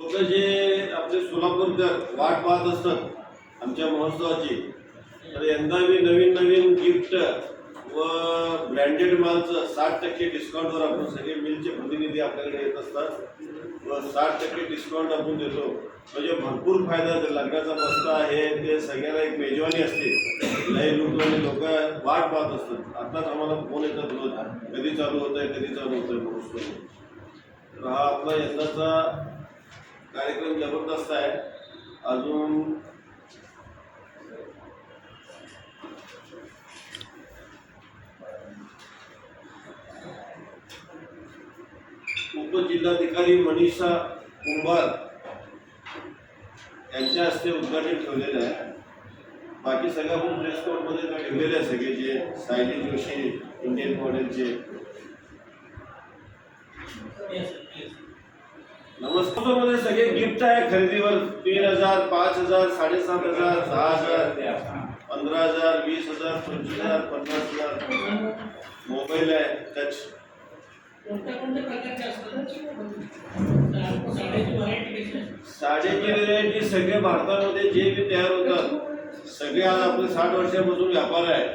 लोक जे आपले सोलापूरकर वाट पाहत असतात आमच्या महोत्सवाची तर यंदा मी नवीन नवीन गिफ्ट व ब्रँडेड मालचं साठ टक्के डिस्काउंटवर आपण सगळे मिलचे प्रतिनिधी आपल्याकडे येत असतात. व साठ टक्के डिस्काउंट आपण देतो. म्हणजे भरपूर फायदा लग्नाचा बस्ता आहे ते सगळ्यांना एक मेजवानी असते. लई लुटवानी लोक वाट पाहत असतात. आताच आम्हाला फोन येतात रोज. कधी चालू होत आहे कधी चालू होत आहे महोत्सव. तर हा आपला यंदाचा कार्यक्रम ज़बरदस्त आहे. अजून उपजिल्हाधिकारी मनीषा कुंभार यांच्या हस्ते उद्घाटन ठेवलेलं आहे. बाकी सगळ्या आपण प्रेस कोर्टमध्ये ठेवलेले आहे सगळे जे सायली जोशी, इंडियन मॉडेलचे. नमस्कार. मध्ये सगळे गिफ्ट आहे खरेदीवर. तीन हजार पाच हजार साडेसात हजार दहा हजार पंधरा हजार वीस हजार पंचवीस हजार पन्नास हजार. मोबाईल आहे टच. साडेची व्हरायटी सगळे भारतामध्ये जे बी तयार होतात सगळे आज आपले साठ वर्षापासून व्यापार आहे.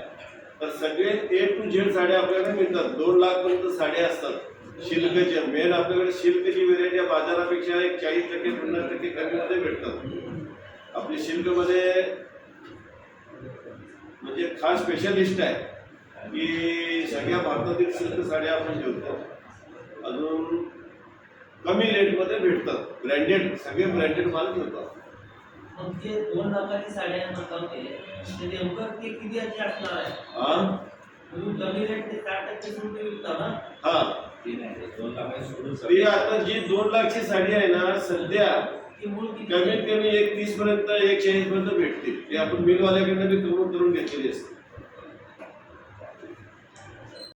तर सगळे ए टू झेड साड्या आपल्याकडे मिळतात. दोन लाखपर्यंत साड्या असतात. सिल्कच्या मेन आपल्याकडे सिल्कची व्हेरायटी बाजारापेक्षा एक चाळीस टक्के पन्नास टक्के कमीमध्ये भेटतात. आपली सिल्कमध्ये म्हणजे खास स्पेशलिस्ट आहे. की सगळ्या भारतातील सिल्क साड्या आपण ठेवतो अजून कमी रेटमध्ये भेटतात. ब्रँडेड सगळे ब्रँडेड माल मग जे दोन लाखाची साड्या नेमकं ते किती असणार आहे? हा कमी रेट ते साठ टक्के सूट विकता ना? हा. ती आता जी दोन लाखची साडी आहे ना सध्या कमीत कमी एक तीस पर्यंत एक चाळीस पर्यंत भेटते ते आपण मिलवाल्याकडनं बी करून करून घेतलेली असते